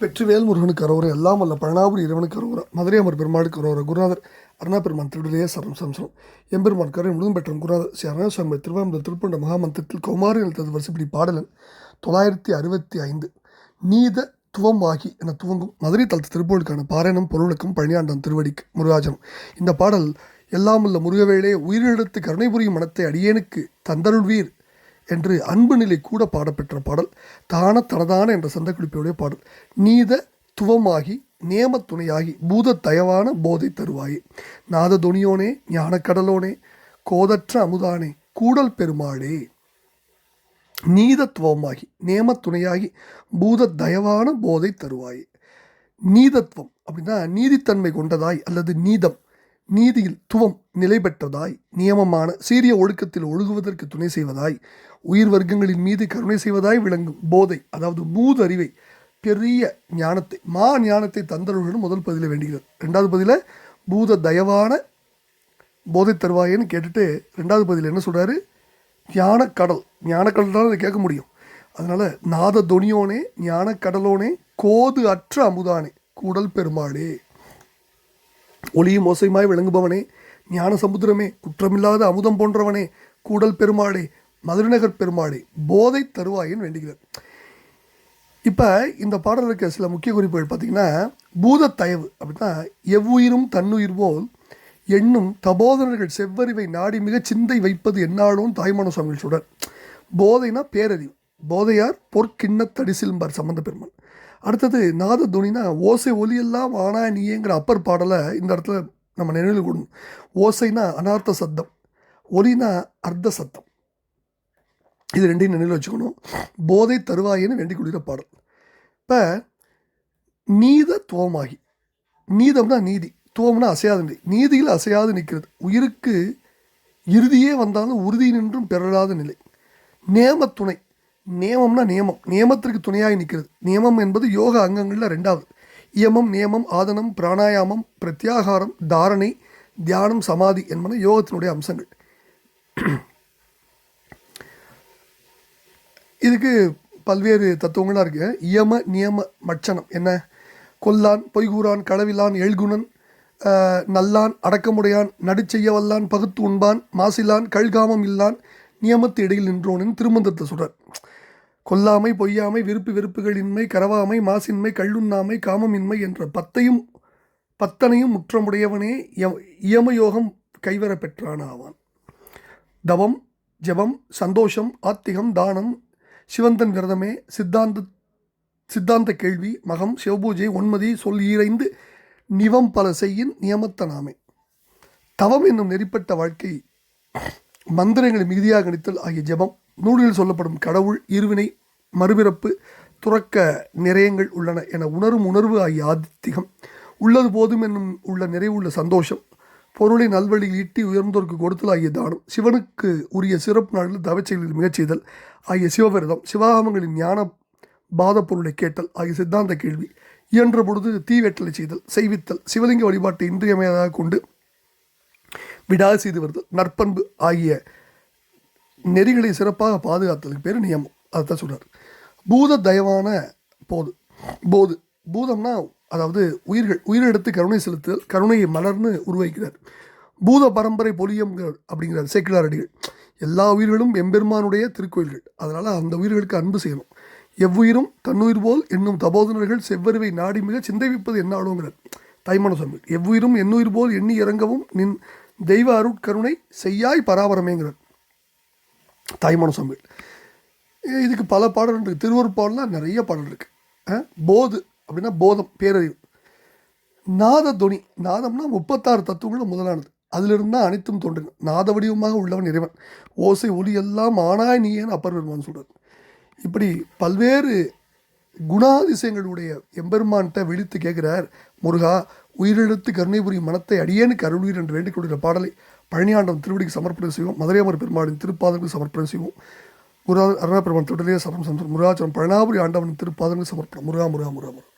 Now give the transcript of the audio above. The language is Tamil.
வெற்றிவேல் முருகனுக்கு அரோர எல்லாம் வல்ல பழனாபுரி இறைவனுக்கு அரோர மதுரை அமர் பெருமாளுக்கு அரோர குருநாதர் அருணா பெருமான் திருவிடையே சரம் சம்சரம் எம்பெருமான் கரை முழுதும் பெற்ற குருநாதர் ஸ்ரீ அருணாசுவாமி திருவாரூர் திருப்பண்ட மகாமந்திரத்தில் குமாரி எழுத்தது வரிசைப்படி பாடலன் தொள்ளாயிரத்தி அறுபத்தி ஐந்து நீத துவமாகி என துவங்கும் மதுரை தளத்து திருப்பூருக்கான பாராயணம் பொருளுக்கும் பழனியாண்டம் திருவடிக்கு முருகாஜனம். இந்த பாடல் எல்லாம் உள்ள முருகவேளே உயிரிழத்து கருணை புரியும் மனத்தை அடியேனுக்கு தந்தருள்வீர் என்று அன்பு நிலை கூட பாடப்பெற்ற பாடல் தான தனதான என்ற சந்தக்குறிப்பையுடைய பாடல். நீத துவமாகி நேம துணையாகி பூத தயவான போதை தருவாயே. நாத துணியோனே ஞானக்கடலோனே கோதற்ற அமுதானே கூடல் பெருமாளே. நீதத்துவமாகி நேம துணையாகி பூத தயவான போதை தருவாயே. நீதத்துவம் அப்படின்னா நீதித்தன்மை கொண்டதாய் அல்லது நீதம். நீதியில் துவம் நிலை பெற்றதாய் நியமமான சீரிய ஒழுக்கத்தில் ஒழுகுவதற்கு துணை செய்வதாய் உயிர் வர்க்கங்களின் மீது கருணை செய்வதாய் விளங்கும் போதை அதாவது மூது அறிவை பெரிய ஞானத்தை மா ஞானத்தை தந்தருடன் முதல் பதில வேண்டுகிறது. ரெண்டாவது பதில பூத தயவான போதை தருவாயேன்னு கேட்டுட்டு ரெண்டாவது பதில் என்ன சொல்கிறாரு ஞானக்கடல். ஞானக்கடல் தான் அதை கேட்க முடியும். அதனால் நாத தொனியோனே ஞானக்கடலோனே கோது அற்ற அமுதானே கூடல் பெருமாளே. ஒளியும் ஓசையுமாய் விளங்குபவனே ஞான சமுத்திரமே குற்றமில்லாத அமுதம் போன்றவனே கூடல் பெருமாளே மதுரைநகர் பெருமாளே போதை தருவாயின்னு வேண்டுகிறார். இப்போ இந்த பாடல் இருக்க சில முக்கிய குறிப்புகள் பார்த்திங்கன்னா பூதத்தயவு அப்படின்னா எவ்வுயிரும் தன்னுயிர் போல் எண்ணும் தபோதனர்கள் செவ்வறிவை நாடி மிகச் சிந்தை வைப்பது என்னாலும் தாய்மான சுவாமிகள் சொல்கிறார் போதைனா பேரறிவு. போதையார் பொற்கிண்ணத்தடிசில்பார் சம்பந்த பெருமான் அடுத்தது நாத துணினா ஓசை ஒலியெல்லாம் ஆனா நீங்கிற அப்பர் பாடலை இந்த இடத்துல நம்ம நினைவில் கொள்ளணும் ஓசைனா அனார்த்த சத்தம் ஒலினா அர்த்த சத்தம். இது ரெண்டையும் நினைவில் வச்சுக்கணும். போதை தருவாயின்னு வேண்டிக் கொள்கிற பாடல். இப்போ நீத துவமாகி. நீதம்னா நீதி துவம்னா அசையாது நிலை நீதியில் அசையாது நிற்கிறது. உயிருக்கு இறுதியே வந்தாலும் உறுதி நின்றும் பெறலாத நிலை. நேமத்துணை நியமம்னா நியமம். நியமத்திற்கு துணையாக நிற்கிறது நியமம் என்பது யோக அங்கங்களில் ரெண்டாவது. இயமம் நியமம் ஆதனம் பிராணாயாமம் பிரத்யாகாரம் தாரணை தியானம் சமாதி என்பன யோகத்தினுடைய அம்சங்கள். இதுக்கு பல்வேறு தத்துவங்களாக இருக்கு. இயம நியம மட்சணம் என்ன? கொல்லான் பொய்கூறான் களவிலான் எழுகுணன் நல்லான் அடக்கமுடையான் நடுச்செய்ய வல்லான் பகுத்து உண்பான் மாசிலான் கழ்காமம் இல்லான் நியமத்து இடையில் நின்றோனின் திருமந்தத்தை சொல்கிறார் கொல்லாமை பொய்யாமை விருப்பு வெறுப்புகளின்மை கரவாமை மாசின்மை கள்ளுண்ணாமை காமமின்மை என்ற பத்தையும் பத்தனையும் முற்றமுடையவனே இயமயோகம் கைவர பெற்றானாவான். தவம் ஜெபம் சந்தோஷம் ஆத்திகம் தானம் சிவந்தன் விரதமே சித்தாந்த சித்தாந்த கேள்வி மகம் சிவபூஜை ஒன்மதி சொல் ஈரைந்து நிவம் பல செய்யின் நியமத்த நாமே தவம் என்னும் நெறிப்பட்ட வாழ்க்கை மந்திரங்களை மிகுதியாக கணித்தல் ஆகிய ஜெபம் நூலில் சொல்லப்படும் கடவுள் இருவினை மறுபிறப்பு துறக்க நிறையங்கள் உள்ளன என உணரும் உணர்வு ஆகிய ஆதித்திகம். உள்ளது போதும் என்னும் உள்ள நிறைவுள்ள சந்தோஷம் பொருளை நல்வழியில் ஈட்டி உயர்ந்தோருக்கு கொடுத்தல் ஆகிய தானம் சிவனுக்கு உரிய சிறப்பு நாளில் தவச்செயலில் மிகச் செய்தல் ஆகிய சிவவிரதம் சிவாகமங்களின் ஞான பாத பொருளை கேட்டல் ஆகிய சித்தாந்த கேள்வி இயன்ற பொழுது தீவெட்டலை செய்தல் செய்வித்தல் சிவலிங்க வழிபாட்டை இன்றியமையாதாக கொண்டு விடாது செய்து வருதல் நற்பண்பு ஆகிய நெறிகளை சிறப்பாக பாதுகாத்ததுக்கு பேர் நியமம் அதைத்தான் சொல்கிறார் பூத தயவான போது போது. பூதம்னா அதாவது உயிர்கள் உயிரெடுத்து கருணை செலுத்துதல் கருணையை மலர்னு உருவாக்கிறார். பூத பரம்பரை பொலியம் அப்படிங்கிறார் சேக்கிலார் அடிகள் எல்லா உயிர்களும் எம்பெருமானுடைய திருக்கோயில்கள். அதனால் அந்த உயிர்களுக்கு அன்பு செய்யணும். எவ்வுயிரும் தன்னுயிர் போல் என்னும் தபோதனர்கள் செவ்வறிவை நாடி மிக சிந்தைவிப்பது என்ன ஆளுங்கிறார் தைமான சுவாமி எவ்வுயிரும் என்னுயிர் போல் எண்ணி இறங்கவும் நின் தெய்வ அருட்கருணை செய்யாய் பராபரமேங்கிறார். தாய்மான சுவாமி இதுக்கு பல பாடல் இருக்குது திருவருப்பாடலாம் நிறைய பாடல் இருக்குது போது அப்படின்னா போதம் பேரறிவு. நாத துணி நாதம்னா முப்பத்தாறு தத்துவங்களும் முதலானது. அதிலிருந்து தான் அனைத்தும் தோன்றும். நாத வடிவமாக உள்ளவன் இறைவன். ஓசை ஒலி எல்லாம் ஆனாய் நீயேன்னு அப்பர் பெருமான் சொல்கிறார் இப்படி பல்வேறு குணாதிசயங்களுடைய எம்பெருமான்கிட்ட விழித்து கேட்குறார் முருகா உயிரெழுத்து கருணை புரியும் மனத்தை அடியேனுக்கு அருள்வீர் என்று வேண்டிக் கொள்கிற பாடலை பழனியாண்டம் திருவடிக்கு சமர்ப்பணம் செய்வோம். மதுரையமர் பெருமாளின் திருப்பாதங்களுக்கு சமர்ப்பணம் செய்வோம். முருகா அருணா பெருமான் திருடலே சரம் சம்சம் முருகாச்சரம் பழனாபுரி ஆண்டவன் திருப்பாதங்களுக்கு சமர்ப்பணம். முருகா முருகா முருகா முருகா.